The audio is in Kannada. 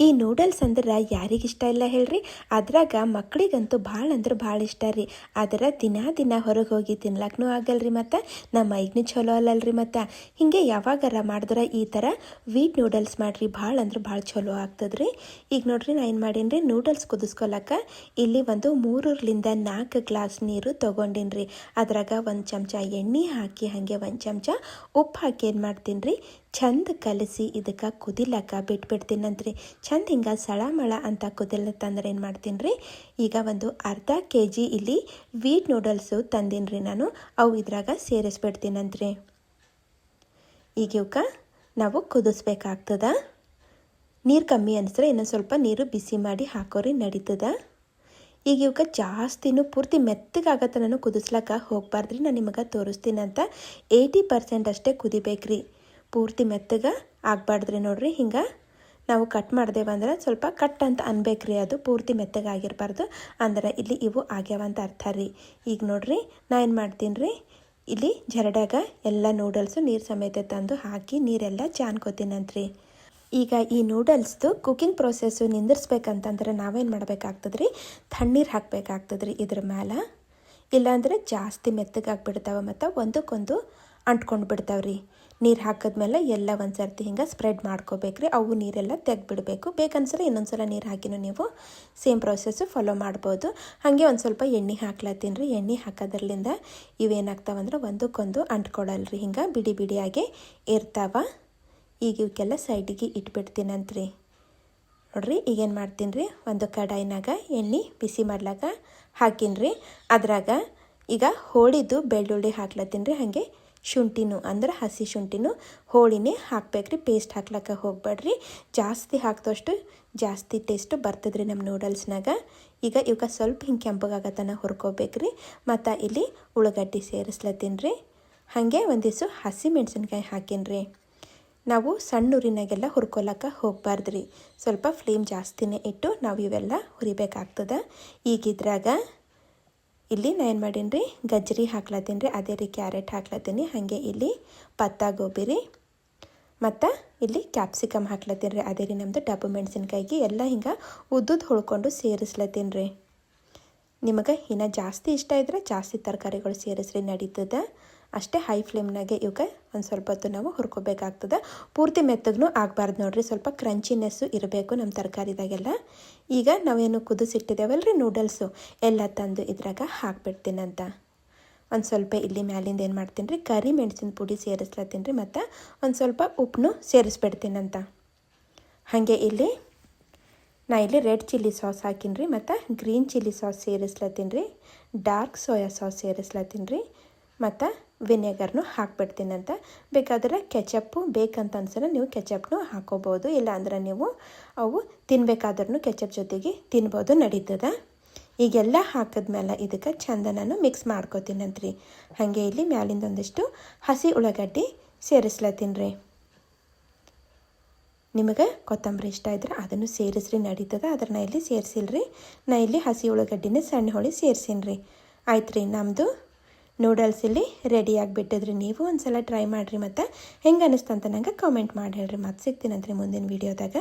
ಈ ನೂಡಲ್ಸ್ ಅಂದ್ರೆ ಯಾರಿಗೆ ಇಷ್ಟ ಇಲ್ಲ ಹೇಳ್ರಿ? ಅದ್ರಾಗ ಮಕ್ಕಳಿಗಂತೂ ಭಾಳ ಅಂದ್ರೆ ಭಾಳ ಇಷ್ಟ ರೀ. ಅದರ ದಿನ ದಿನ ಹೊರಗೆ ಹೋಗಿ ತಿನ್ಲಕ್ಕೂ ಆಗಲ್ರಿ ಮತ್ತು ನಮ್ಮ ಮೈಗ್ನು ಚಲೋ ಅಲ್ಲಲ್ರಿ ಮತ್ತು. ಹಿಂಗೆ ಯಾವಾಗಾರ ಮಾಡಿದ್ರೆ ಈ ಥರ ವೀಟ್ ನೂಡಲ್ಸ್ ಮಾಡಿರಿ ಭಾಳ ಅಂದ್ರೆ ಭಾಳ ಚಲೋ ಆಗ್ತದ್ರಿ. ಈಗ ನೋಡ್ರಿ ನಾ ಏನು ಮಾಡೀನಿ ರೀ ನೂಡಲ್ಸ್ ಕುದಿಸ್ಕೊಳಕ್ಕೆ ಇಲ್ಲಿ ಒಂದು ಮೂರರಿಂದ ನಾಲ್ಕು ಗ್ಲಾಸ್ ನೀರು ತೊಗೊಂಡಿನಿ ರೀ ಅದ್ರಾಗ ಒಂದು ಚಮಚ ಎಣ್ಣೆ ಹಾಕಿ ಹಾಗೆ ಒಂದು ಚಮಚ ಉಪ್ಪು ಹಾಕಿ ಏನು ಮಾಡ್ತೀನಿ ರೀ ಚಂದ ಕಲಸಿ ಇದಕ್ಕೆ ಕುದಿಲಕ್ಕ ಬಿಟ್ಬಿಡ್ತೀನಂತ್ರಿ ಚಂದ ಹಿಂಗೆ ಸಳಮಳ ಅಂತ ಕುದಿಲತ್ತಂದ್ರೆ ಏನು ಮಾಡ್ತೀನಿ ರೀ ಈಗ ಒಂದು ಅರ್ಧ ಕೆ ಜಿ ಇಲ್ಲಿ ವೀಟ್ ನೂಡಲ್ಸು ತಂದೀನಿ ರೀ ನಾನು. ಅವು ಇದ್ರಾಗ ಸೇರಿಸ್ಬಿಡ್ತೀನಂತ್ರಿ ಈಗ ಇವಕ್ಕೆ ನಾವು ಕುದಿಸ್ಬೇಕಾಗ್ತದ? ನೀರು ಕಮ್ಮಿ ಅನಿಸ್ರೆ ಇನ್ನೊಂದು ಸ್ವಲ್ಪ ನೀರು ಬಿಸಿ ಮಾಡಿ ಹಾಕೋರಿ ನಡೀತದ? ಈಗ ಇವಕ್ಕೆ ಜಾಸ್ತಿನೂ ಪೂರ್ತಿ ಮೆತ್ತಗಾಗತ್ತ ನಾನು ಕುದಿಸ್ಲಕ್ಕ ಹೋಗ್ಬಾರ್ದ್ರಿ, ನಾನು ನಿಮಗೆ ತೋರಿಸ್ತೀನಂತ ಏಯ್ಟಿ ಪರ್ಸೆಂಟ್ ಅಷ್ಟೇ ಕುದಿಬೇಕ್ರಿ. ಪೂರ್ತಿ ಮೆತ್ತಗೆ ಆಗ್ಬಾರ್ದ್ರಿ ನೋಡ್ರಿ. ಹಿಂಗೆ ನಾವು ಕಟ್ ಮಾಡ್ದೇವಂದ್ರೆ ಸ್ವಲ್ಪ ಕಟ್ ಅಂತ ಅನ್ಬೇಕ್ರಿ ಅದು ಪೂರ್ತಿ ಮೆತ್ತಗಾಗಿರ್ಬಾರ್ದು ಅಂದ್ರೆ ಇಲ್ಲಿ ಇವು ಆಗ್ಯಾವಂತ ಅರ್ಥ ರೀ. ಈಗ ನೋಡ್ರಿ, ನಾ ಏನು ಮಾಡ್ತೀನಿ ರೀ ಇಲ್ಲಿ ಜರಡಾಗ ಎಲ್ಲ ನೂಡಲ್ಸು ನೀರು ಸಮೇತ ತಂದು ಹಾಕಿ ನೀರೆಲ್ಲ ಚಾನ್ಕೋತೀನಂತ್ರಿ ಈಗ ಈ ನೂಡಲ್ಸ್ದು ಕುಕ್ಕಿಂಗ್ ಪ್ರೊಸೆಸ್ಸು ನಿಂದಿರ್ಸ್ಬೇಕಂತಂದ್ರೆ ನಾವೇನು ಮಾಡಬೇಕಾಗ್ತದ್ರಿ? ತಣ್ಣೀರು ಹಾಕಬೇಕಾಗ್ತದ್ರಿ ಇದ್ರ ಮೇಲೆ ಇಲ್ಲಾಂದರೆ ಜಾಸ್ತಿ ಮೆತ್ತಗಾಗ್ಬಿಡ್ತಾವೆ ಮತ್ತು ಒಂದಕ್ಕೊಂದು ಅಂಟ್ಕೊಂಡು ಬಿಡ್ತಾವ್ರಿ. ನೀರು ಹಾಕಿದ್ಮೇಲೆ ಎಲ್ಲ ಒಂದು ಸರ್ತಿ ಹಿಂಗೆ ಸ್ಪ್ರೆಡ್ ಮಾಡ್ಕೋಬೇಕ್ರಿ. ಅವು ನೀರೆಲ್ಲ ತೆಗ್ದುಬಿಡಬೇಕು. ಇನ್ನೊಂದು ನೀರು ಹಾಕಿನೂ ನೀವು ಸೇಮ್ ಪ್ರೊಸೆಸ್ಸು ಫಾಲೋ ಮಾಡ್ಬೋದು. ಹಾಗೆ ಒಂದು ಸ್ವಲ್ಪ ಎಣ್ಣೆ ಹಾಕ್ಲತ್ತೀನಿ ರೀ. ಎಣ್ಣೆ ಹಾಕೋದ್ರಲ್ಲಿಂದ ಇವೇನಾಗ್ತಾವಂದ್ರೆ ಒಂದಕ್ಕೊಂದು ಅಂಟ್ಕೊಳಲ್ರಿ. ಹಿಂಗೆ ಬಿಡಿ ಬಿಡಿಯಾಗೆ ಇರ್ತಾವ. ಈಗ ಇವಕ್ಕೆಲ್ಲ ಸೈಡಿಗೆ ಇಟ್ಬಿಡ್ತೀನಂತ್ರಿ. ನೋಡ್ರಿ ಈಗೇನು ಮಾಡ್ತೀನಿ ರೀ. ಒಂದು ಕಡಾಯಿನಾಗ ಎಣ್ಣೆ ಬಿಸಿ ಮಾಡ್ಲಾಕ ಹಾಕೀನಿ ರೀ ಅದ್ರಾಗ ಈಗ ಹೋಳಿದ್ದು ಬೆಳ್ಳುಳ್ಳಿ ಹಾಕ್ಲತ್ತೀನಿ ರೀ. ಹಾಗೆ ಶುಂಠಿನೂ ಅಂದ್ರೆ ಹಸಿ ಶುಂಠಿನೂ ಹೋಳಿನೇ ಹಾಕ್ಬೇಕ್ರಿ ಪೇಸ್ಟ್ ಹಾಕ್ಲಕ್ಕ ಹೋಗ್ಬೇಡ್ರಿ. ಜಾಸ್ತಿ ಹಾಕ್ದಷ್ಟು ಜಾಸ್ತಿ ಟೇಸ್ಟು ಬರ್ತದ್ರಿ ನಮ್ಮ ನೂಡಲ್ಸ್ನಾಗ ಈಗ ಇವಾಗ ಸ್ವಲ್ಪ ಹಿಂಗೆ ಕೆಂಪಗಾಗತನ ಹುರ್ಕೋಬೇಕ್ರಿ. ಮತ್ತು ಇಲ್ಲಿ ಉಳ್ಳಾಗಡ್ಡಿ ಸೇರಿಸ್ಲತ್ತೀನಿ ರೀ ಹಾಗೆ ಒಂದಿಸು ಹಸಿ ಮೆಣಸಿನ್ಕಾಯಿ ಹಾಕೀನಿ ನಾವು ಸಣ್ಣ ಉರಿನಾಗೆಲ್ಲ ಹುರ್ಕೊಳಕ್ಕೆ ಹೋಗ್ಬಾರ್ದ್ರಿ. ಸ್ವಲ್ಪ ಫ್ಲೇಮ್ ಜಾಸ್ತಿನೇ ಇಟ್ಟು ನಾವು ಇವೆಲ್ಲ ಹುರಿಬೇಕಾಗ್ತದೆ. ಈಗಿದ್ರಾಗ ಇಲ್ಲಿ ನಾ ಏನು ಮಾಡೀನಿ ರೀ ಗಜ್ಜರಿ ಹಾಕ್ಲತ್ತೀನಿ ರೀ, ಅದೇ ರೀ ಕ್ಯಾರೆಟ್ ಹಾಕ್ಲತ್ತೀನಿ. ಹಾಗೆ ಇಲ್ಲಿ ಪತ್ತ ಗೋಬಿ ರೀ. ಮತ್ತು ಇಲ್ಲಿ ಕ್ಯಾಪ್ಸಿಕಮ್ ಹಾಕ್ಲತ್ತೀನಿ ರೀ, ಅದೇ ರೀ ನಮ್ಮದು ಡಬ್ಬು ಮೆಣಸಿನ್ಕಾಯಿಗೆ. ಎಲ್ಲ ಹಿಂಗೆ ಉದ್ದುದ್ದು ಹುಳ್ಕೊಂಡು ಸೇರಿಸ್ಲತ್ತೀನಿ ರೀ. ನಿಮಗೆ ಇನ್ನೂ ಜಾಸ್ತಿ ಇಷ್ಟ ಇದ್ರೆ ಜಾಸ್ತಿ ತರಕಾರಿಗಳು ಸೇರಿಸ್ರಿ, ನಡೀತದೆ. ಅಷ್ಟೇ ಹೈ ಫ್ಲೇಮ್ನಾಗೆ ಇವಕ್ಕೆ ಒಂದು ಸ್ವಲ್ಪ ಹೊತ್ತು ನಾವು ಹುರ್ಕೋಬೇಕಾಗ್ತದೆ. ಪೂರ್ತಿ ಮೆತ್ತಗೂ ಆಗಬಾರ್ದು ನೋಡಿರಿ, ಸ್ವಲ್ಪ ಕ್ರಂಚಿನೆಸ್ಸು ಇರಬೇಕು ನಮ್ಮ ತರಕಾರಿದಾಗೆಲ್ಲ. ಈಗ ನಾವೇನು ಕುದಿಸಿಟ್ಟಿದ್ದೇವಲ್ಲ ರೀ ನೂಡಲ್ಸು ಎಲ್ಲ ತಂದು ಇದ್ರಾಗ ಹಾಕ್ಬಿಡ್ತೀನಂತ. ಒಂದು ಸ್ವಲ್ಪ ಇಲ್ಲಿ ಮ್ಯಾಲಿಂದ ಏನು ಮಾಡ್ತೀನಿ ರೀ ಕರಿ ಮೆಣಸಿನ ಪುಡಿ ಸೇರಿಸ್ಲತ್ತೀನಿ ರೀ ಮತ್ತು ಒಂದು ಸ್ವಲ್ಪ ಉಪ್ಪನ್ನು ಸೇರಿಸ್ಬಿಡ್ತೀನಂತ. ಹಾಗೆ ಇಲ್ಲಿ ನಾ ಇಲ್ಲಿ ರೆಡ್ ಚಿಲ್ಲಿ ಸಾಸ್ ಹಾಕೀನಿ ರೀ ಮತ್ತು ಗ್ರೀನ್ ಚಿಲ್ಲಿ ಸಾಸ್ ಸೇರಿಸ್ಲತ್ತೀನಿ ರೀ ಡಾರ್ಕ್ ಸೋಯಾ ಸಾಸ್ ಸೇರಿಸ್ಲತ್ತೀನಿ ರೀ ಮತ್ತು ವಿನೆಗರ್ನು ಹಾಕ್ಬಿಡ್ತೀನಂತ ಬೇಕಾದ್ರೆ ಕೆಚಪ್ಪು ಬೇಕಂತ ಅನ್ಸಲ್ಲ ನೀವು ಕೆಚಪ್ನು ಹಾಕೋಬೋದು, ಇಲ್ಲಾಂದ್ರೆ ನೀವು ಅವು ತಿನ್ಬೇಕಾದ್ರೂ ಕೆಚಪ್ ಜೊತೆಗೆ ತಿನ್ಬೋದು, ನಡೀತದೆ. ಈಗೆಲ್ಲ ಹಾಕಿದ್ಮೇಲೆ ಇದಕ್ಕೆ ಚಂದ ನಾನು ಮಿಕ್ಸ್ ಮಾಡ್ಕೋತೀನಂತ್ರಿ ಹಾಗೆ ಇಲ್ಲಿ ಮ್ಯಾಲಿಂದ ಒಂದಿಷ್ಟು ಹಸಿ ಉಳ್ಳಾಗಡ್ಡಿ ಸೇರಿಸ್ಲತ್ತೀನಿ ರೀ. ನಿಮಗೆ ಕೊತ್ತಂಬರಿ ಇಷ್ಟ ಇದ್ರೆ ಅದನ್ನು ಸೇರಿಸ್ರಿ, ನಡೀತದೆ. ಅದನ್ನ ಇಲ್ಲಿ ಸೇರಿಸಿಲ್ರಿ. ನಾ ಇಲ್ಲಿ ಹಸಿ ಉಳ್ಳಾಗಡ್ಡಿನ ಸಣ್ಣ ಹೊಳಿ ಸೇರಿಸೀನಿ ರೀ. ಆಯ್ತು ರೀ ನಮ್ಮದು ನೂಡಲ್ಸ್ ಇಲ್ಲಿ ರೆಡಿ ಆಗಿಬಿಟ್ಟಿದ್ರಿ ನೀವು. ಒಂದು ಸಲ ಟ್ರೈ ಮಾಡಿರಿ ಮತ್ತು ಹೆಂಗೆ ಅಂತ ನಂಗೆ ಕಾಮೆಂಟ್ ಮಾಡಿ ಹೇಳ್ರಿ. ಮತ್ತೆ ಸಿಗ್ತೀನಂತ್ರಿ ಮುಂದಿನ ವೀಡಿಯೋದಾಗ